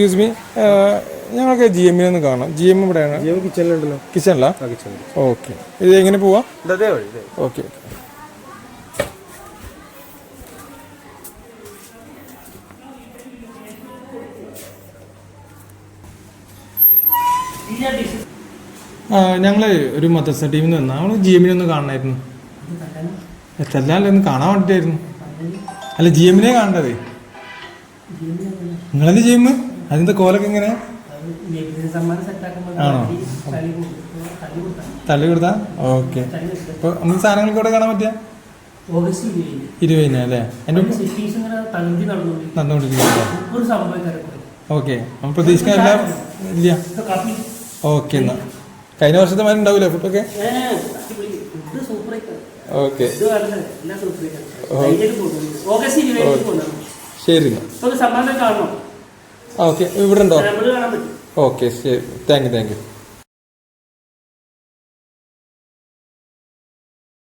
Excuse me ഞങ്ങൾക്ക് G എമ്മിനൊന്ന് കാണാം. ജി എം ഇവിടെയാണ്. കിച്ചണിലുണ്ടല്ലോ കിച്ചണിലാ ഓക്കെ ഇത് എങ്ങനെ പോവാ? ഓക്കെ ഞങ്ങളെ ഞങ്ങൾ ഒരു മദ്രസ ടീമിൽ നിന്ന് വന്നാൽ നമ്മൾ ജി എമ്മിനെ ഒന്ന് കാണണമായിരുന്നു ചെല്ലാല്ലേ ഒന്ന് കാണാൻ വേണ്ടിട്ടായിരുന്നു. അല്ല ജി എമ്മിനെ കാണണ്ടത്? നിങ്ങളെന്ത് എം അതിന്റെ കോലൊക്കെ എങ്ങനെ? ആണോ? തള്ളി കൊടുത്താ? ഓക്കെ. ഇപ്പൊ നമുക്ക് സാധനങ്ങൾ കൂടെ കാണാൻ പറ്റിയ? അല്ലേ? നമ്മൾ കഴിഞ്ഞ വർഷത്തെ മാതിരി ഉണ്ടാവില്ലേ ഫുഡൊക്കെ? ഓക്കെ. ശരി ഓക്കെ. ഇവിടെ ഉണ്ടോ ഓക്കെ ശരി. Thank you thank you.